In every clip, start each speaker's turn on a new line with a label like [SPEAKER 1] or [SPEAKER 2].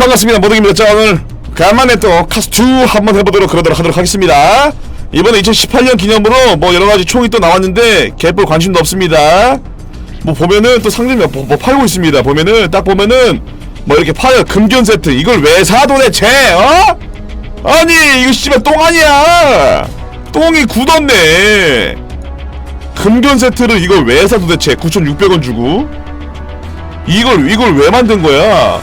[SPEAKER 1] 반갑습니다. 모덕입니다 자 오늘 간만에 또 카스2 한번 해보도록 그러도록 하도록 하겠습니다. 이번에 2018년 기념으로 뭐 여러가지 총이 또 나왔는데 개뿔 관심도 없습니다. 뭐 보면은 또 상점이 뭐, 뭐 팔고 있습니다. 보면은 딱 보면은 뭐 이렇게 팔아요 금견 세트. 이걸 왜 사 도대체 어? 아니 이거 씨발 똥 아니야. 똥이 굳었네. 금견 세트를 이걸 왜 사 도대체 9,600원 주고. 이걸 이걸 왜 만든 거야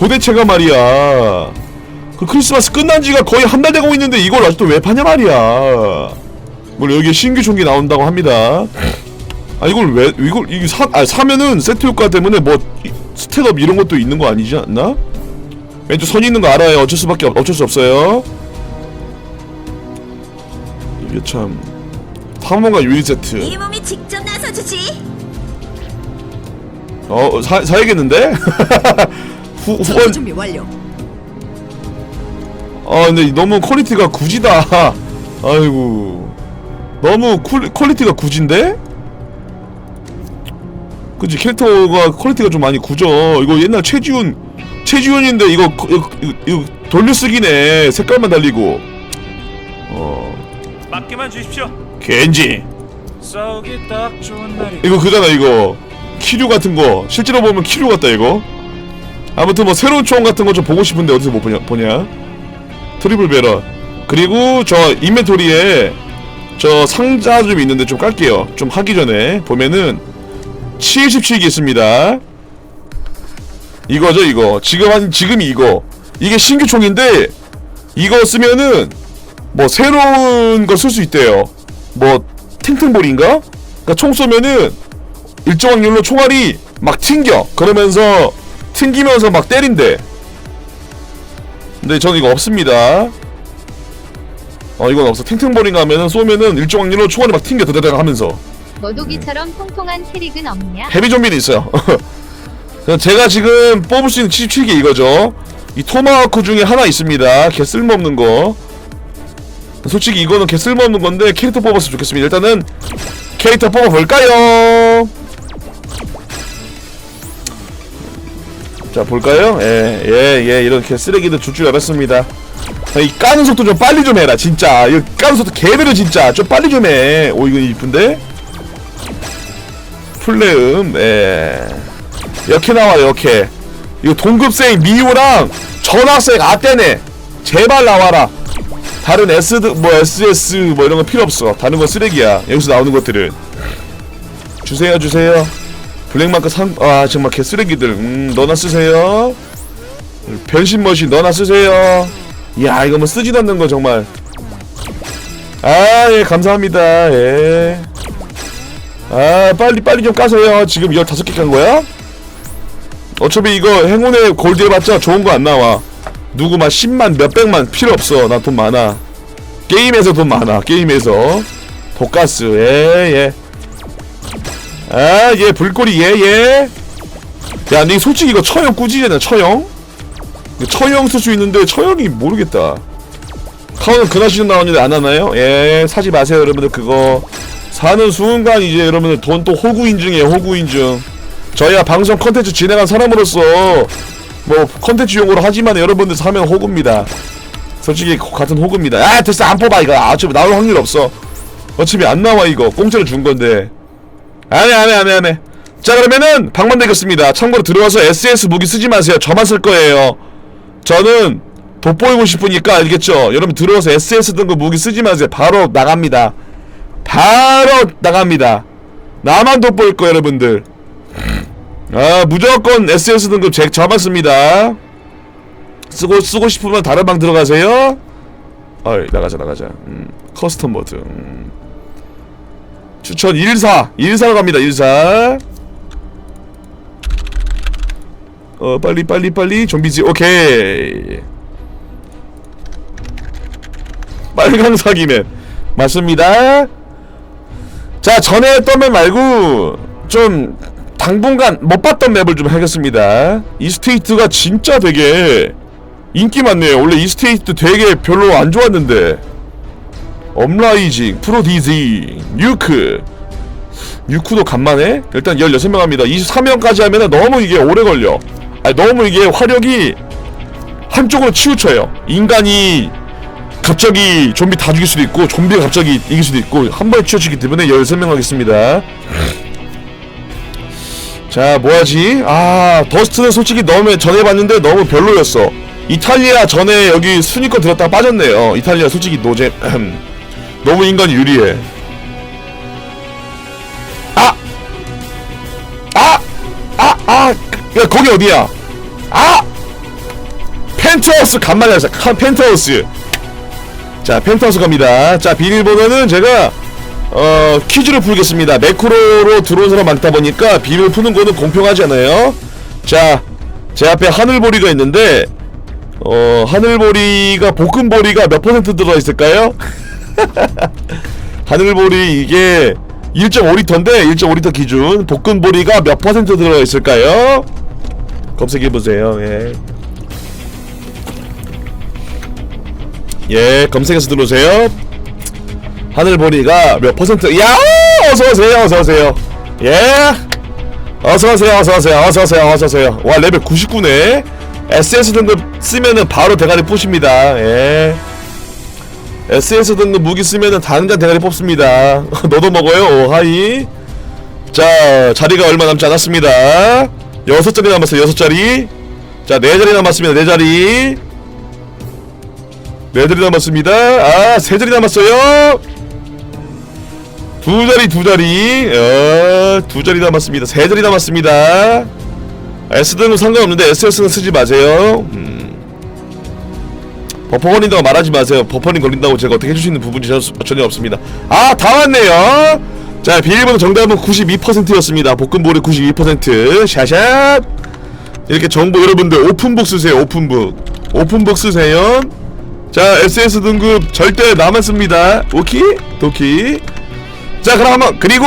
[SPEAKER 1] 도대체가 말이야 그 크리스마스 끝난 지가 거의 한 달 되고 있는데 이걸 아직도 왜 파냐 말이야 물론 여기에 신규 총기 나온다고 합니다 아 이걸 왜 이걸 이거 사 아, 사면은 세트 효과 때문에 뭐 이- 스탯업 이런 것도 있는 거 아니지 않나? 왼쪽 선 있는 거 알아요 어쩔 수밖에 없, 어쩔 수 없어요 이게 참 탐험가 유닛 세트
[SPEAKER 2] 이 몸이 직접 나서주지.
[SPEAKER 1] 어 사, 사야겠는데? 후, 후원.
[SPEAKER 2] 준비 완료.
[SPEAKER 1] 아 근데 너무 퀄리티가 구지다. 아이고. 너무 쿨, 퀄리티가 구진데? 그치 캐릭터가 퀄리티가 좀 많이 구져 이거 옛날 최지훈 최지훈인데 이거 거- 이거, 이거, 이거 돌려쓰기네. 색깔만 달리고. 어.
[SPEAKER 3] 맡기만 주십시오.
[SPEAKER 1] 겐지.
[SPEAKER 3] 싸우기 딱 좋은 날이.
[SPEAKER 1] 이거 그잖아 이거. 키류 같은 거. 실제로 보면 키류 같다 이거 아무튼 뭐 새로운 총 같은 거 좀 보고 싶은데 어디서 못 보냐, 보냐? 트리플 베러 그리고 저 인벤토리에 저 상자 좀 있는데 좀 깔게요. 좀 하기 전에 보면은 77기 있습니다. 이거죠 이거. 지금 한 지금이 이거. 이게 신규 총인데 이거 쓰면은 뭐 새로운 거쓸수 있대요. 뭐 탱탱볼인가? 그러니까 총 쏘면은 일정 확률로 총알이 막 튕겨. 그러면서 튕기면서 막 때린대. 근데 저는 이거 없습니다. 어 이건 없어. 탱탱볼인가 하면은 쏘면은 일정 확률로 총알이 막 튕겨 드다닥 하면서.
[SPEAKER 4] 머독이처럼 통통한 캐릭은 없냐?
[SPEAKER 1] 헤비 좀비는 있어요. 제가 지금 뽑을 수 있는 77개 이거죠. 이 토마호크 중에 하나 있습니다. 개 쓸모없는 거. 솔직히 이거는 개 쓸모없는 건데 캐릭터 뽑았으면 좋겠습니다. 일단은 캐릭터 뽑아볼까요 자 볼까요? 예 예 예. 이렇게 쓰레기들 줄 줄 알았습니다. 아, 이 까는 속도 좀 빨리 좀 해라 진짜. 이거 까는 속도 개들은 진짜. 좀 빨리 좀해오 이거 이쁜데? 플레음 예. 이렇게 나와요 이렇게 이거 동급생 미호랑 전학생 아떼네. 제발 나와라. 다른 S 뭐 SS 뭐 이런 거 필요 없어. 다른 건 쓰레기야. 여기서 나오는 것들은 주세요 주세요 블랙마크 상 아 정말 개쓰레기들. 음 너나 쓰세요. 변신 머신 너나 쓰세요. 이야 이거 뭐 쓰지도 않는 거 정말. 아 예 감사합니다. 예. 아 빨리 빨리 좀 까세요. 지금 15개 깐 거야? 어차피 이거 행운의 골드 해봤자 좋은 거 안 나와. 누구 막 10만 몇백만 필요 없어. 나 돈 많아. 게임에서 돈 많아. 게임에서. 독가스 예 예 아예 불꼬리 예예. 야니 솔직히 이거 처형 꾸지잖아 처형. 처형 쓸 수 있는데 처형이 모르겠다. 카운은 그나시는 나오는데 안 하나요? 예 사지 마세요 여러분들. 그거 사는 순간 이제 여러분들 돈 또 호구 인증이에요 호구 인증 저희가 방송 컨텐츠 진행한 사람으로서 뭐 컨텐츠용으로 하지만 여러분들 사면 호구입니다. 솔직히 같은 호구입니다. 아 됐어. 안 뽑아 이거. 아, 어차피 나올 확률 없어. 어차피 안 나와 이거. 공짜로 준 건데 안해 안해 안해 안해 자 그러면은 방만 되겠습니다. 참고로 들어와서 SS 무기 쓰지 마세요. 저만 쓸 거예요. 저는 돋보이고 싶으니까 알겠죠? 여러분 들어와서 SS 등급 무기 쓰지 마세요. 바로 나갑니다. 바로 나갑니다. 나만 돋보일 거 여러분들. 아 무조건 SS 등급 제 잡았습니다. 쓰고 쓰고 싶으면 다른 방 들어가세요. 어이 나가자 나가자. 음, 커스텀 음. 추천 14 14로 갑니다 14어 빨리 빨리 빨리. 좀비지 오케이. 빨강 사기맨. 맞습니다. 자 전에 했던 맵 말고 좀 당분간 못 봤던 맵을 좀 하겠습니다. 이 스테이트가 진짜 되게 인기 많네요. 원래 이 스테이트 되게 별로 안 좋았는데 업라이징 프로디지 뉴크 뉴크도 간만에 일단 16명 합니다 23명까지 하면 너무 이게 오래 걸려 아니 너무 이게 화력이 한쪽으로 치우쳐요. 인간이 갑자기 좀비 다 죽일 수도 있고 좀비가 갑자기 이길 수도 있고 한 번에 치우치기 때문에 열 설명하겠습니다. 자 뭐하지? 아 더스트는 솔직히 너무 전해봤는데 너무 별로였어. 이탈리아 전에 여기 순위권 들었다가 빠졌네요. 이탈리아 솔직히 노잼 너무 인간이 유리해. 아! 아! 아! 아! 야 거기 어디야? 아! 펜트하우스 간만에 하자. 칸 펜트하우스. 자 펜트하우스 갑니다. 자 비밀번호는 제가 어 퀴즈를 풀겠습니다. 매크로로 들어온 사람 많다 보니까 비밀 푸는 거는 공평하지 않아요. 자 제 앞에 하늘보리가 있는데 어 하늘보리가 볶음보리가 몇 퍼센트 들어 있을까요? 하늘보리 이게 1.5리터인데 1.5리터 기준 볶음보리가 몇 퍼센트 들어 있을까요? 검색해 보세요. 예. 예, 검색해서 들어오세요. 하늘보리가 몇 퍼센트? 야, 어서 오세요, 어서 오세요. 예, 어서 오세요, 어서 오세요, 어서 오세요, 어서 오세요. 와, 레벨 99네. SS 등급 쓰면은 바로 대가리 부십니다. 예. SS 등급 무기 쓰면은 당장 대가리 뽑습니다. 너도 먹어요, 오, 하이. 자, 자리가 얼마 남지 않았습니다. 여섯 자리 남았어요, 여섯 자리. 자, 네 자리 남았습니다, 네 자리. 네 자리 남았습니다. 아, 세 자리 남았어요. 두 자리, 두 자리. 어, 두 자리 남았습니다. 세 자리 남았습니다. S등은 상관없는데 SS는 쓰지 마세요. 음. 버퍼 걸린다고 말하지 마세요. 버퍼링 걸린다고 제가 어떻게 해줄 수 있는 부분이 전- 전혀 없습니다. 아, 다 왔네요. 자, 비밀번호 정답은 92%였습니다. 볶음볼이 92%. 샤샷. 이렇게 정보 여러분들 오픈북 쓰세요. 오픈북. 오픈북 쓰세요. 자, SS 등급 절대 씁니다. 오키? 도키. 자, 그럼 한번 그리고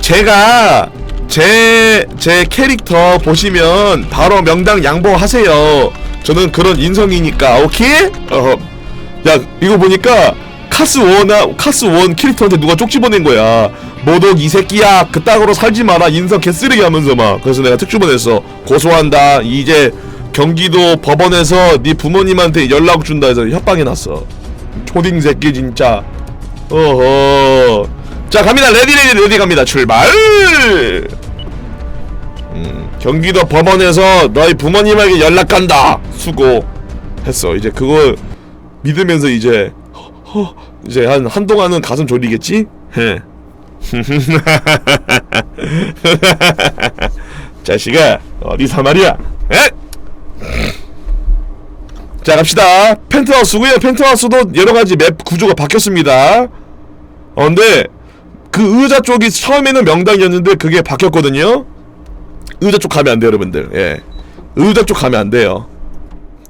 [SPEAKER 1] 제가 제, 제 캐릭터 보시면 바로 명당 양보하세요. 저는 그런 인성이니까, 오케이? 어허. 야, 이거 보니까 카스 원아 카스 원 캐릭터한테 누가 쪽지 보낸 거야. 모독 이 새끼야 그따구로 살지 마라 인성 개쓰레기 하면서 막 그래서 내가 특주 보냈어 고소한다 이제 경기도 법원에서 네 부모님한테 연락 준다 해서 협박해 놨어 초딩 새끼 진짜 어허 자 갑니다 레디 레디 레디 갑니다 출발 음, 경기도 법원에서 너희 부모님에게 연락 간다 수고 했어 이제 그거 믿으면서 이제 허, 허, 이제 한 한동안은 가슴 졸리겠지? 해. 자식아 어디서 말이야? 에? 자 갑시다. 펜트하우스고요. 펜트하우스도 여러 가지 맵 구조가 바뀌었습니다. 어 근데 그 의자 쪽이 처음에는 명당이었는데 그게 바뀌었거든요. 의자 쪽 가면 안 돼요, 여러분들. 예. 의자 쪽 가면 안 돼요.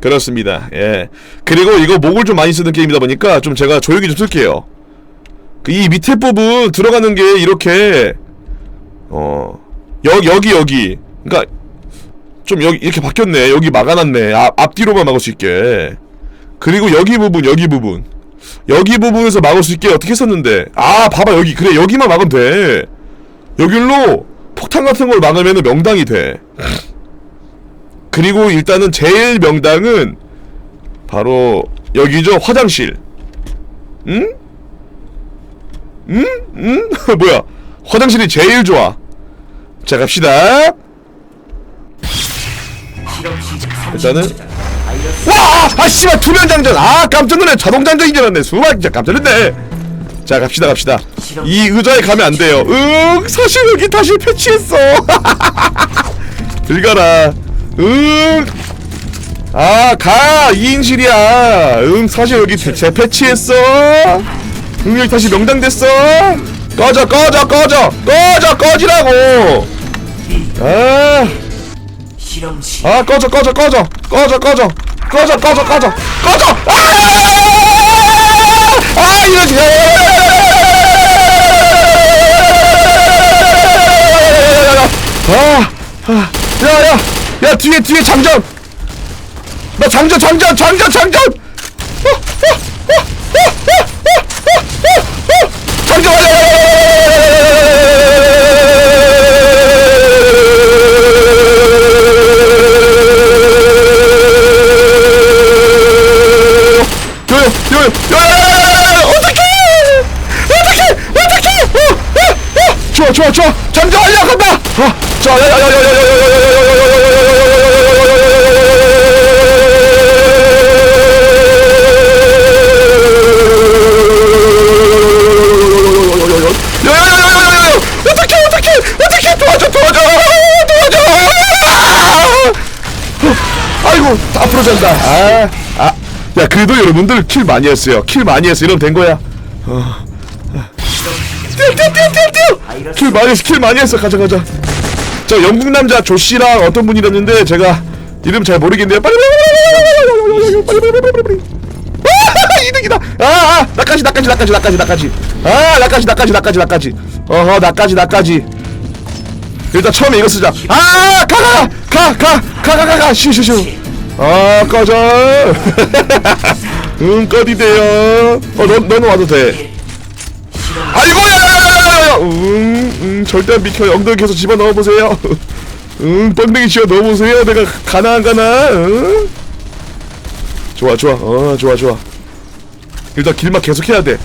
[SPEAKER 1] 그렇습니다. 예. 그리고 이거 목을 좀 많이 쓰는 게임이다 보니까 좀 제가 조용히 좀 쓸게요. 그이 밑에 부분 들어가는 게 이렇게 어 여기 여기 여기 그러니까 좀 여기 이렇게 바뀌었네. 여기 막아놨네. 앞 앞뒤로만 막을 수 있게. 그리고 여기 부분 여기 부분 여기 부분에서 막을 수 있게 어떻게 썼는데 아 봐봐 여기 그래 여기만 막으면 돼. 여기로 폭탄 같은 걸 막으면 명당이 돼. 그리고 일단은 제일 명당은 바로 여기죠 화장실 응? 응? 응? 뭐야 화장실이 제일 좋아 자 갑시다 일단은 와! 아 씨발 투명 장전 아 깜짝 놀래 자동 장전인 줄 알았네 수박 진짜 깜짝 놀랐네 자 갑시다 갑시다 이 의자에 가면 안 돼요 응 사실 여기 다시 패치했어 들어가라 응. 아, 가! 2인실이야. 응, 사실 여기 재, 재패치했어. 응, 여기 다시 명당 됐어. 꺼져, 꺼져, 꺼져! 꺼져, 꺼지라고! 아, 아, 꺼져, 꺼져, 꺼져! 꺼져, 꺼져! 꺼져, 꺼져, 꺼져! 꺼져! 아! 아, 이러지! 아, 아, 야, 야! 야, 뒤에, 뒤에 장전! 나 장전 장전 장전 장전 어, 어, 어, 어, 어떡해! 어떡해! 어떡해! 어, 어, 어! 좋아, 좋아, 좋아! 잠자 올라간다! 어, 자, 야, 야, 야, 야, 야, 야, 야, 야, 야, 야, 야, 야, 야, 야, 앞으로 잔다. 아. 아. 야 그래도 여러분들 킬 많이 했어요 킬 많이 했어 이러면 된 거야 어. 뛰어 뛰어 킬 많이 했어 킬 많이 했어 가자 가자 저 영국 남자 조씨랑 어떤 분이랬는데 제가 이름 잘 모르겠네요 빨리 빨리 빨리 빨리 빨리 빨리 빨리 아, 이득이다 아아 나까지 나까지 나까지 나까지 나까지 아 나까지 나까지 나까지 나까지 어허 나까지 나까지 일단 처음에 이거 쓰자. 아, 가, 가, 가, 가, 가, 가, 가, 가, 쉬, 쉬, 쉬. 아, 꺼져. 응, 꺼디대요. 어, 너, 너는 와도 돼. 아이고, 야, 야, 야, 야, 야, 응, 응, 절대 안 비켜. 엉덩이 계속 집어 넣어보세요. 응, 뻔데기 집어 넣어보세요. 내가 가나 안 가나? 응? 좋아, 좋아. 어, 좋아, 좋아. 일단 길막 계속 해야 돼.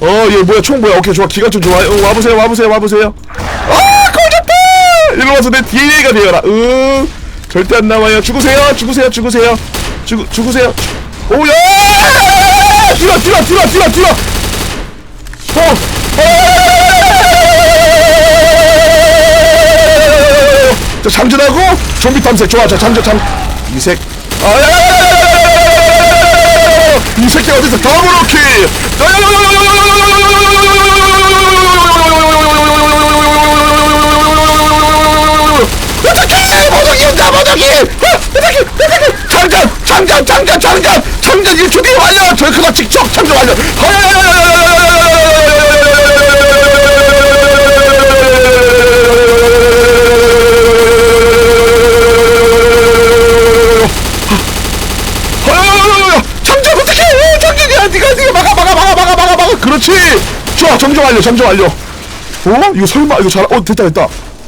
[SPEAKER 1] 어, 얘 뭐야, 총 뭐야? 오케이, 좋아. 기관총 좋아. 어, 와보세요, 와보세요, 와보세요. 아, 꺼졌다! 일로 와서 내 DNA가 되어라. 응, 절대 안 나와요. 죽으세요. 죽으세요. 죽으세요. 죽 죽으세요. 오야! 뛰어 뛰어 뛰어 뛰어 뛰어. 어. 자 장전하고 좀비 탐색 좋아. 자 장전 장 이색. 이 새끼 어디서 더블로키! 어떻게! 모독이 온다, 모독이! 장전! 장전! 장전! 장전! 장전 1초 뒤에 완료! 절크다 직접 장전 완료! 장전 어떡해 어, 장전이야 니가 니가 막아 막아 막아 막아 막아 막아 그렇지 좋아 정정 완료 정정 완료 어? 이거 설마 이거 잘어 됐다 됐다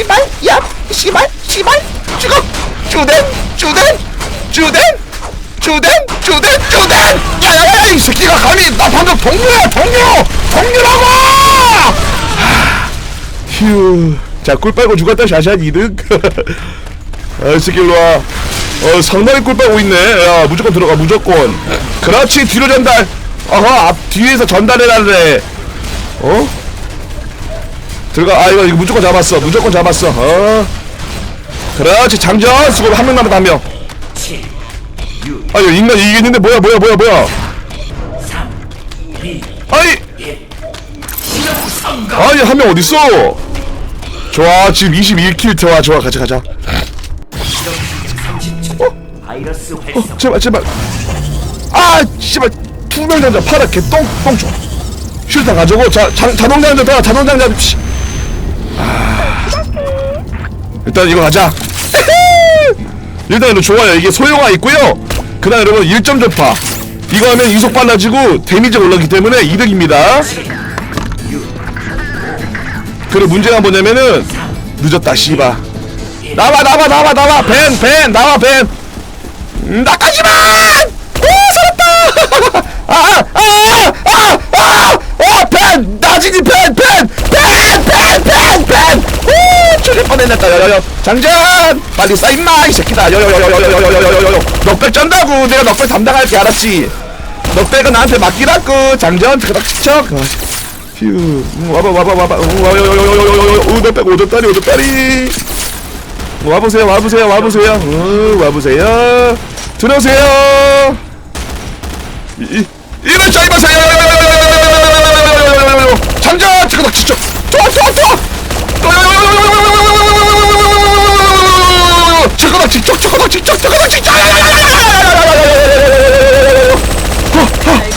[SPEAKER 1] 씨발 얍 씨발 씨발 죽어 주된 주된 주된 주된 주된 주된 야야야 이 새끼가 감히 나 방금 동료야 동료 동료라고 휴. 자, 꿀 빨고 죽었다, 샤샷 이득. 아, 이 새끼 일로 와. 어, 상당히 꿀 빨고 있네. 야, 무조건 들어가, 무조건. 그렇지, 뒤로 전달. 어허, 앞, 뒤에서 전달해달래. 어? 들어가, 아, 이거, 이거 무조건 잡았어. 무조건 잡았어. 어. 그렇지, 장전. 지금 한명 남았다, 한 명. 아, 이거 인간 이기겠는데, 뭐야, 뭐야, 뭐야, 뭐야. 아니! 아니, 한 명 어딨어? 좋아 지금 21킬 좋아 좋아 가자 가자 어
[SPEAKER 5] 활성
[SPEAKER 1] 제발 제발 아 씨발 투명 장자 파랗게 똥똥 쉴다 가지고 자 자, 자동장자 다 자동장자 씨. 아. 일단 이거 가자. 일단 좋아요. 이게 소형화 있고요. 그 다음 여러분 1점 전파. 이거 하면 이속 빨라지고 데미지가 올라가기 때문에 이득입니다. 그리고 문제가 뭐냐면은 늦었다 씨바. 나와 나와 나와 나와. 벤 벤 나와 벤. 음, 나까지만! 오 살았다! 아 아 아아아벤 나진이 벤벤벤벤벤벤오 죽일 뻔했다 여여여. 장전! 빨리 쏴 임마 이 새끼다. 여여여여여여여여여여 넉백 쩐다고. 내가 넉백 담당할게 알았지? 넉백은 나한테 맡기라고. 장전 그닥 치척 휴. 음, 와봐 와봐 와봐. 와요요요요요요요. 오더빼 오더다리 오더다리 와보세요 와보세요 와보세요. 어, 와보세요. 들어오세요. 이, 이, 이럴 줄 알마세요 장전 그닥 치척 좋아 좋아 좋아! 저거다 직접 저거다 직접 저거다 직접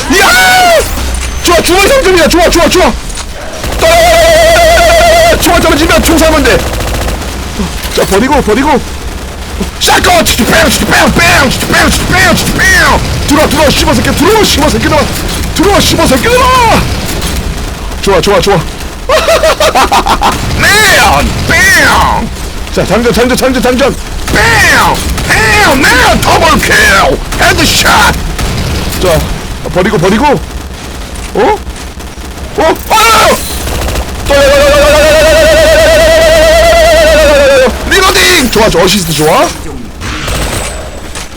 [SPEAKER 1] 이야! 좋아 주말 상점이야 좋아 좋아 좋아. 좋아 총알 떨어지면 총 쏴면 돼. 자 버리고 버리고. 샷건! 치치 뺑 치치 뺑뺑 치치 뺑 치치 뺑 치치 뺑 들어와 들어와 씹어 새끼 들어와 씹어 새끼들아 들어와 씹어 새끼들아 좋아 좋아 좋아 맨! 뺑! 자 장전 장전 장전 장전 뺑! 뺑! 맨! 더블킬! 헤드샷! 자 버리고 버리고 어? 어? 아! 리로딩! 좋아 좋아 어시스트 좋아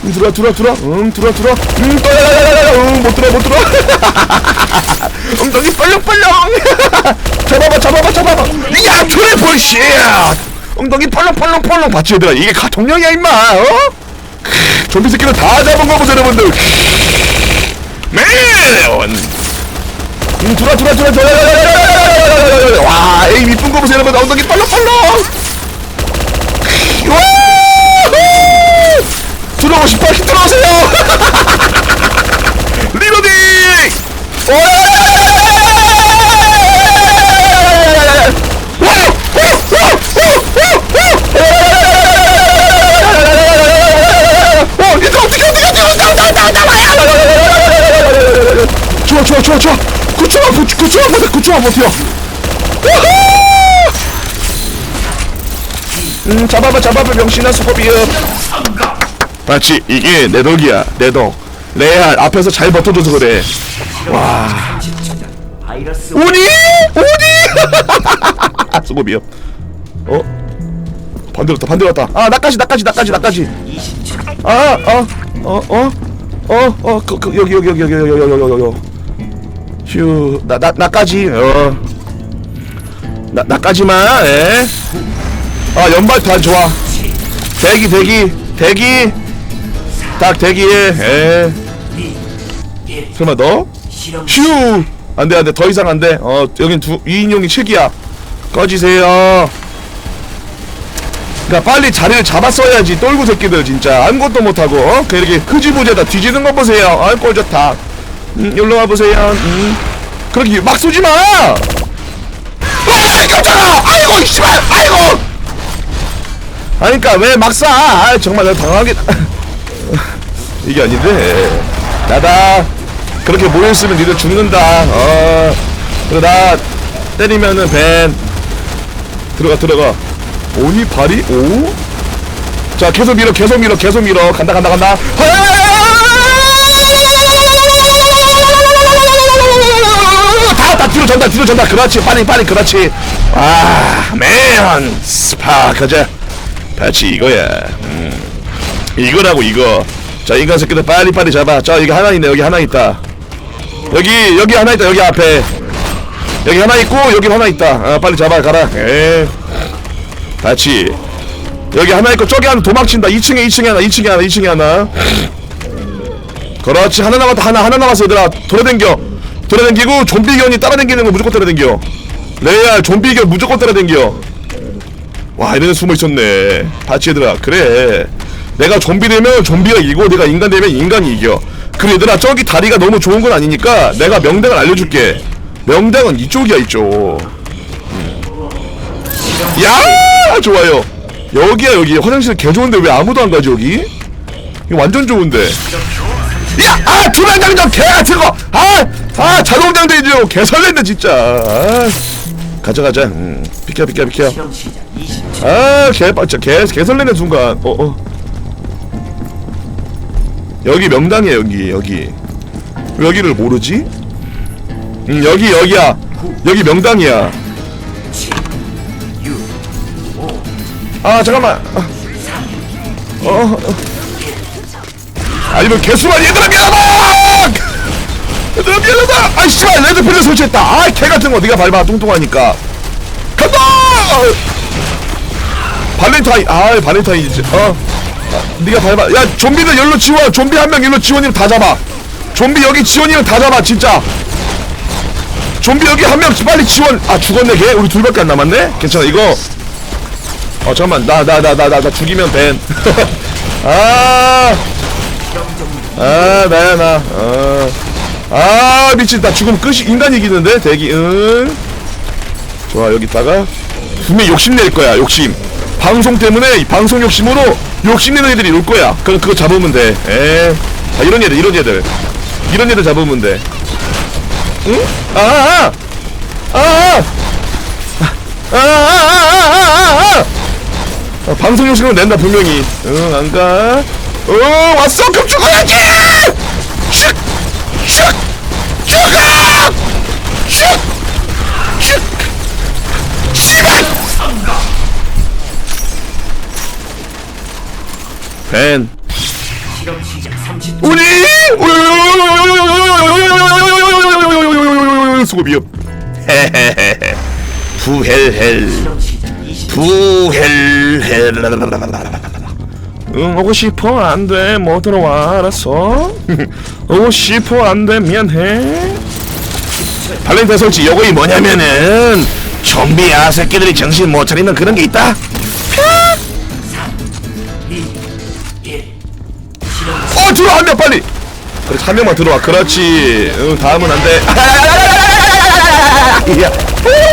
[SPEAKER 1] 음, 들어와 들어와 들어와 음 들어와 들어와 음 떠야야야야야 음못 들어와 못 들어와 엉덩이 뻘렁뻘렁 잡아봐 잡아봐 잡아봐 야 트리플 쉣 엉덩이 펄렁펄렁펄렁 봤지 얘들아 이게 가통령이야 임마 어? 크, 좀비 새끼는 다 잡은 거 보세요 여러분들 맨 음, 들어와 들어와 들어와 들어와 와 에임 이쁜 거 보세요 여러분 엉덩이 와 들어오고 싶어 들어오세요 리로딩 어떻게 어떻게 어떻게 어떻게 나나나나야 좋아 좋아 좋아 좋아 구추만 구추 구추만 못해 구추만 못해요 음 잡아봐 잡아봐 명신한 수법이요 마치 이게 내 덕이야 내덕 레알 앞에서 잘 버텨줘서 그래
[SPEAKER 5] 와
[SPEAKER 1] 오니 오니 수법이요 어 반대로 왔다 반대로 왔다. 아 나까지 나까지 나까지 나까지. 어, 아어어어어어 그, 그, 여기 여기 여기 여기 여기 여기 여기 여기. 휴나 나 나까지 어나 나까지만 예. 아 연발탄 좋아. 대기 대기 대기. 딱 대기해 에 설마 너? 휴! 안돼 안돼. 더 이상 안돼. 어 여긴 두 2인용이 7기야. 꺼지세요 그니까 빨리 자리를 잡았어야지. 똘구 새끼들 진짜. 아무것도 못하고 어? 그 이렇게 흐지부지다 뒤지는 거 보세요. 아이 꼴 좋다. 음 일로 와보세요. 음. 그렇게 막 쏘지 마! 아, 깜짝아! 아이고, 씨발! 아이고! 아니까 왜막 쏴? 아, 정말 내가 당황하게 이게 아닌데. 나다. 그렇게 모여있으면 니들 죽는다. 어. 나 때리면은 벤. 들어가 들어가 오니 발이 오? 자 계속 밀어 계속 밀어 계속 밀어. 간다 간다 간다. 다다 뒤로 전다 뒤로 전다. 그렇지 빨리 빨리 그렇지. 아맨 스파 가자. 같이 이거야. 음. 이거라고 이거. 자 인간 새끼들 빨리 빨리 잡아. 자 여기 하나 있네 여기 하나 있다. 여기 여기 하나 있다 여기 앞에. 여기 하나 있고 여기 하나 있다. 아 빨리 잡아 가라. 에 같이 여기 하나 있고 저기 하나 도망친다. 2층에 2층에 하나 2층에 하나 2층에 하나. 그렇지. 하나 남았다. 하나 하나 남았어 얘들아. 돌아댕겨. 돌아댕기고 좀비견이 따라댕기는 거 무조건 따라댕겨. 레알 좀비견 무조건 따라댕겨. 와 이런 데 숨어 있었네. 같이 얘들아 그래. 내가 좀비 되면 좀비가 이기고 내가 인간 되면 인간이 이겨. 그래 얘들아 저기 다리가 너무 좋은 건 아니니까 내가 명당을 알려줄게. 명당은 이쪽이야 이쪽. 음. 야 좋아요 여기야 여기 화장실 개 좋은데 왜 아무도 안 가지 여기 이거 완전 좋은데 야 아 투명장전 개 같은 거 아 아 자동장전이죠 개 설렌다 진짜 아, 가자 가자 음, 비켜 비켜 비켜
[SPEAKER 5] 실험 시작 20초
[SPEAKER 1] 아, 개, 진짜 개, 개 설레는 순간. 어, 어. 여기 명당이야, 여기, 여기. 왜 여기를 모르지? 음, 여기, 여기야. 여기 명당이야. 아, 잠깐만. 아. 어, 어. 아니면 개수만 얘들아 미안하다! 얘들아 미안하다! 아이, 씨발, 레드필을 설치했다! 아, 개 같은 거 네가 밟아, 뚱뚱하니까. 간다! 발렌타인 아 발렌타인이지 어 아, 네가 밟아 야 좀비들 열로 지원 좀비 한 명 열로 지원이면 다 잡아 좀비 여기 지원이면 다 잡아 진짜 좀비 여기 한 명 빨리 지원 아 죽었네 걔 우리 둘밖에 안 남았네 괜찮아 이거 어 잠깐만. 나나 나 나 나 죽이면 벤 아! 아 나야 나아. 미친 나 죽으면 끝이 인간 이기는데? 대기 응. 좋아 여기다가. 분명히 욕심 낼 거야 욕심. 방송 때문에 이 방송 욕심으로 욕심내는 애들이 올 거야. 그럼 그거 잡으면 돼. 에. 자 이런 애들 이런 애들. 이런 애들 잡으면 돼. 응? 아아아 아아아! 아아아아아아아 아, 방송 욕심을 낸다 분명히 응 안가 어 왔어 그럼 죽어야지 슉! 슉! 죽어! 슉! 슉! 씨발! 벤
[SPEAKER 5] 실험 시작 30초
[SPEAKER 1] 우리 수고비업 헤헤헤헤 부헬헬
[SPEAKER 5] 실험 시작 20초
[SPEAKER 1] 부헬헬. 응 오고 싶어? 안돼. 못 들어와 알았어? 오고 싶어? 안돼. 미안해. 발렌타인 설치 요거이 뭐냐면은 좀비 아새끼들이 정신 못 차리는 그런 게 있다.
[SPEAKER 5] 2 1 실험
[SPEAKER 1] 어 들어와 한명 빨리. 그렇지 한 명만 들어와. 그렇지. 응 다음은 안돼.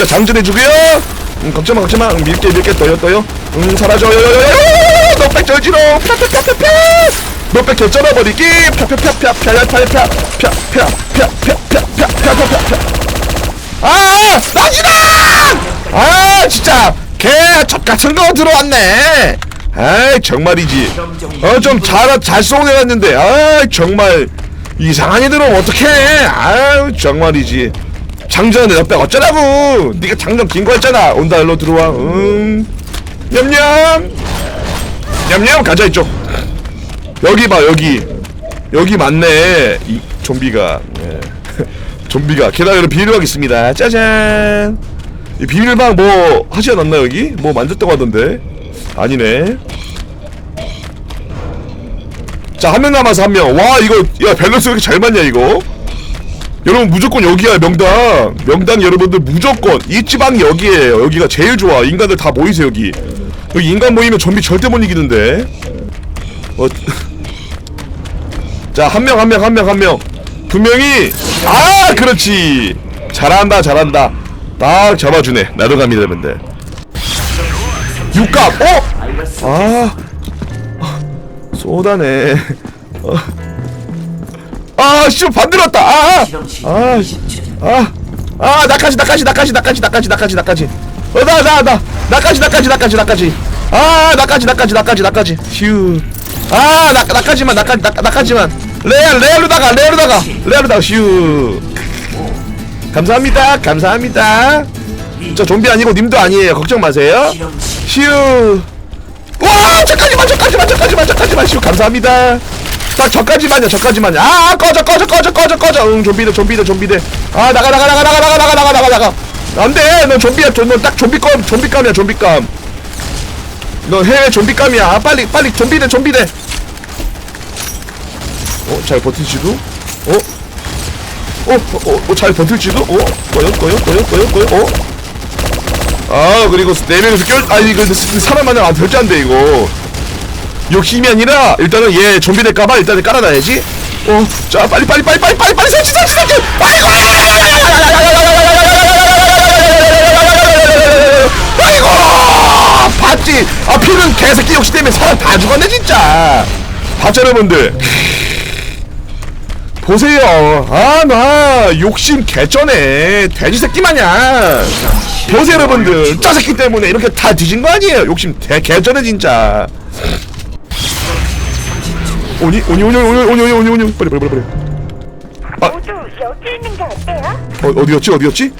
[SPEAKER 1] 자 장전해주고요 응 걱정마 걱정마 응, 밀게 밀게 떠요 떠요 응 사라져 너백 절지로 펴펴펴펴펴 너백 절 쩔어버리기 펴펴펴펴펴펴펴펴펴펴펴펴펴펴펴펴펴펴 아아 진짜 개 젖같은 거 들어왔네 아이 정말이지 어 좀 잘잘 쏘내놨는데 아 정말 이상한 애들 오면 어떡해 아유 정말이지 장전에 옆에 어쩌라고? 네가 장전 긴 거 했잖아. 온다 일로 들어와. 응. 냠냠. 냠냠 가자 이쪽. 여기 봐 여기. 여기 맞네 이 좀비가. 예. 좀비가. 게다가 비밀하겠습니다. 짜잔. 이 비밀방 뭐 하지 않았나 여기? 뭐 만졌다고 하던데. 아니네. 자 한 명 남아서 한명와 이거 야 밸런스 왜 이렇게 잘 맞냐 이거 여러분 무조건 여기야 명당 명당 여러분들 무조건 이 지방이 여기에요 여기가 제일 좋아 인간들 다 모이세요 여기 여기 인간 모이면 좀비 절대 못 이기는데 어 자, 한 명, 한 명, 한 명, 한 명. 분명히, 아, 그렇지. 잘한다, 잘한다. 딱 잡아주네. 나도 되면 돼. 육갑, 어? 아, 쏘다네. 어. 아, 씨, 반대로 왔다. 아, 아,
[SPEAKER 5] 20초
[SPEAKER 1] 아, 아, 나까지, 나까지, 나까지, 나까지, 나까지, 나까지, 나까지. 어, 나, 나, 나, 나까지, 나까지, 나까지, 나까지. 아, 나까지, 나까지, 나까지, 나까지. 휴. 아, 나, 나까지만, 나까지, 나, 나까지만. 레알, 레알로다가, 레알로다가, 레알로다가, 휴. 감사합니다, 감사합니다. 저 좀비 아니고 님도 아니에요. 걱정 마세요.
[SPEAKER 5] 실험 시작
[SPEAKER 1] 휴. 와, 저까지만, 저까지만, 저까지만, 저까지만, 휴. 감사합니다. 딱 저까지만요, 저까지만요. 아, 꺼져, 꺼져, 꺼져, 꺼져, 꺼져. 응, 좀비들, 좀비들, 좀비들. 아, 나가, 나가, 나가, 나가, 나가, 나가, 나가, 나가, 나가. 안 돼, 너 좀비야, 너딱 좀비감, 좀비감이야, 좀비감. 너 해외 좀비감이야. 아, 빨리, 빨리, 좀비들, 좀비들. 어, 잘 버틸지도? 어? 어, 어, 어, 잘 버틸지도? 어? 꺼요, 꺼요, 꺼요, 꺼요, 꺼요, 어? 아 그리고 네 명이서 껴 아니 이거 사람 마냥 안 절대 안돼 이거 욕심이 아니라 일단은 얘 좀비 될까봐 일단은 깔아놔야지. 어 자 빨리 빨리 빨리 빨리 빨리 빨리 설치 설치 설치! 아이고 아이고 봤지? 아 피는 개새끼 욕심 때문에 사람 다 죽었네 진짜! 봤죠 여러분들? 보세요. 아 나 욕심 개쩌네. 돼지 새끼 마냥. 보세요 여러분들. 저 새끼 때문에 이렇게 다 뒤진 거 아니에요? 욕심 대 개쩌네 진짜 오니 오니 오니 오니 오니 오니 오니 오니. 빨리 빨리 빨리 빨리.
[SPEAKER 2] 모두 여기 있는 게 어때요?
[SPEAKER 1] 어 어디였지? 어디였지?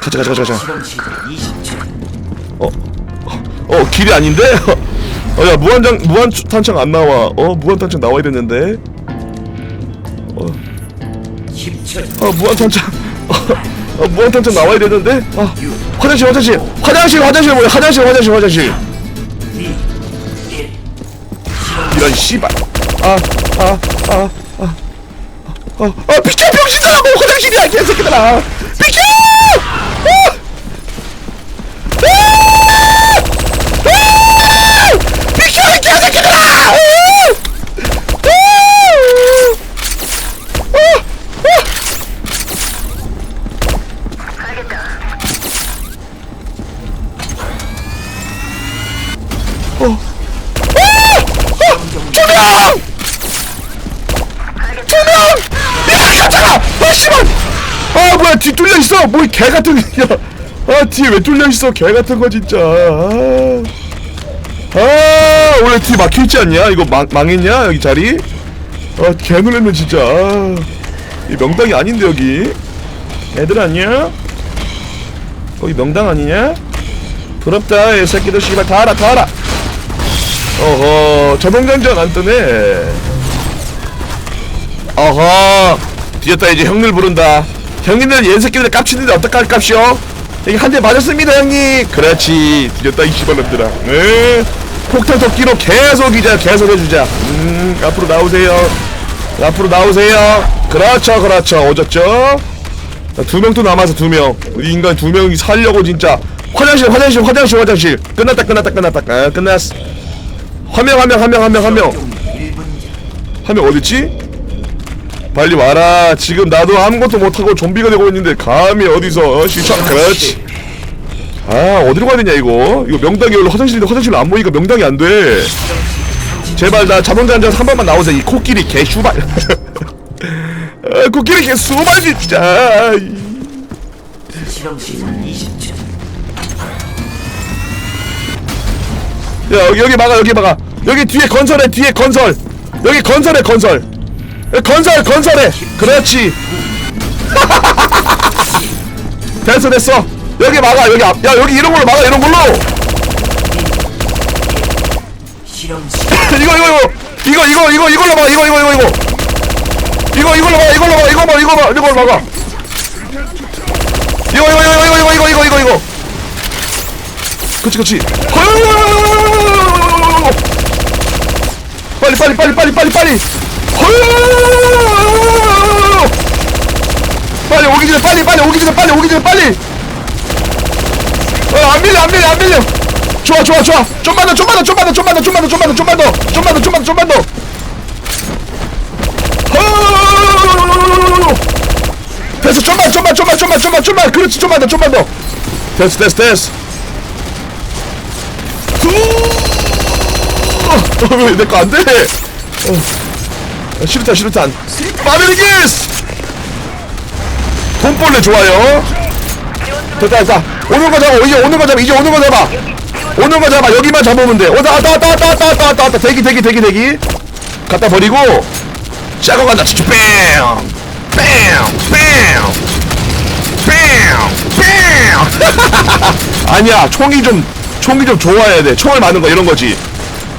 [SPEAKER 1] 가자 가자 가자 가자.
[SPEAKER 5] 20초
[SPEAKER 1] 어 길이 아닌데? 어야 무한장 무한 탄창 안 나와. 어 무한 탄창 나와야 되는데.
[SPEAKER 5] 10초
[SPEAKER 1] 어 무한 탄창. 어 무한 탄창 나와야 되는데? 아 화장실 화장실. 화장실 화장실 뭐야? 화장실 화장실 화장실.
[SPEAKER 5] 2 1
[SPEAKER 1] 이런 씨발 아아아아아 아 비켜 병신들아 뭐 화장실이야 이 개새끼들아 비켜 아! 아! 아! 비켜 이 개새끼들아 아! 아! 뒤 뚫려 있어! 뭐, 개 같은, 야. 아, 뒤에 왜 뚫려 있어? 개 같은 거, 진짜. 아, 아 원래 뒤 막혀 있지 않냐? 이거 망, 망했냐? 여기 자리? 아, 개 놀랬네, 진짜. 아, 이 명당이 아닌데, 여기. 애들 아니야? 거기 명당 아니냐? 부럽다, 이 새끼들, 씨발, 다 알아, 다 알아! 어허, 자동장전 안 뜨네. 어허 뒤졌다 이제 형들 부른다 형님들 얘새끼들 깝치는데 어떡할 깝시오? 여기 한 대 맞았습니다 형님. 그렇지. 뒤졌다 이 씨발놈들아. 네. 폭탄 토끼로 계속 이제 계속 해주자. 음 앞으로 나오세요. 앞으로 나오세요. 그렇죠 그렇죠. 오졌죠? 두 명 또 남아서 두명. 인간 두 명이 살려고 진짜. 화장실 화장실 화장실 화장실. 끝났다 끝났다 끝났다. 아, 끝났어. 화명 화명 화명
[SPEAKER 5] 좀 1분
[SPEAKER 1] 화명 어딨지? 빨리 와라. 지금 나도 아무것도 못하고 좀비가 되고 있는데 감히 어디서 어, 시청 그렇지. 아 어디로 가야 되냐 이거? 이거 명당이 원래 화장실인데 화장실 안 보니까 명당이 안 돼. 제발 나 자동차 앉아서 한 번만 나오자. 이 코끼리 개 슈발. 아, 코끼리 개 수발 진짜.
[SPEAKER 5] 실험 시간 20초
[SPEAKER 1] 야 여기 여기 막아 여기 막아. 여기 뒤에 건설해 뒤에 건설. 여기 건설해 건설. 야, 건설 건설해. 그렇지. 됐어 됐어. 여기 막아 여기 앞. 야 여기 이런 걸로 막아 이런 걸로. 이거 이거 이거 이거 이거 이거 이걸로 막아 이거 이거 이거 이거. 이거 이걸로 막아 이걸로 막아 이거 봐 이거 봐 이거 막아. 이거 이거 이거 이거 이거 이거 이거 이거 이거. 그렇지 그렇지. 빨리 빨리 빨리 빨리 빨리 빨리. 오기 전에 빨리 빨리 오기 전에 빨리 오기 전에 빨리. 어 안 밀려 안 밀려 안 밀려. 좋아 좋아 좋아. 좀만 더 좀만 더 좀만 더 좀만 더 좀만 더 좀만 더 좀만 더 좀만 더 좀만 더 좀만 더. 됐어 좀만 좀만 좀만 좀만 좀만 좀만 그렇지 좀만 더 좀만 더. 됐어 됐어 됐어. 왜내거 안 돼? 어. 시루탄 시루탄. 마르기스! 돈벌레 좋아요. 됐다 됐다. 오는 거 잡아 이제 오는 거 잡아 이제 오는 거 잡아. 오는 거 잡아 여기만 잡으면 돼. 왔다 왔다 왔다 왔다 왔다 왔다 왔다 대기 대기 대기 대기. 갖다 버리고. 짜고 간다! 뺑! 뺑! 아니야 총이 좀 총이 좀 좋아야 돼. 총알 많은 거 이런 거지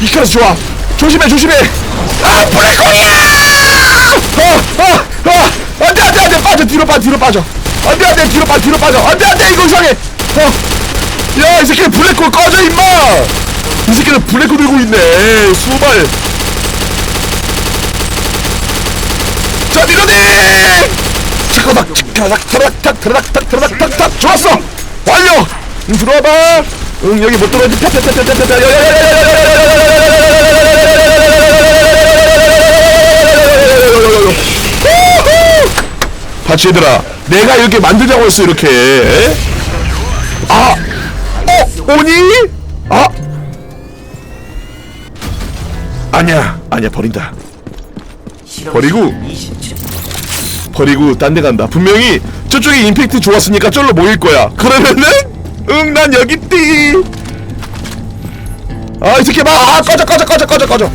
[SPEAKER 1] 이카스 좋아. 조심해 조심해. 아 브레이크야! 어어어. 안돼 안돼 안돼. 빠져 뒤로 빠져 뒤로 빠져. 안돼 안돼. 뒤로 빠져 뒤로 빠져. 안돼 안돼. 이거 이상해. 어야이 새끼 블랙홀 꺼져 임마 이 새끼는 블랙홀 들고 있네 수발 자 밀어내 차가닥 차가닥 타락탁 타락탁 타락탁 탁 좋았어 완료 응 들어와봐 응 여기 못 들어오지 같이 얘들아 내가 이렇게 만들자고 했어 이렇게 아 어? 오니? 아 아니야 아니야 버린다. 버리고.
[SPEAKER 5] 시간 20초
[SPEAKER 1] 버리고 딴 데 간다. 분명히 저쪽에 임팩트 좋았으니까 쫄로 모일 거야. 그러면은 응 난 여기 있디. 아이 새끼 봐. 아, 꺼져 꺼져 꺼져 꺼져 꺼져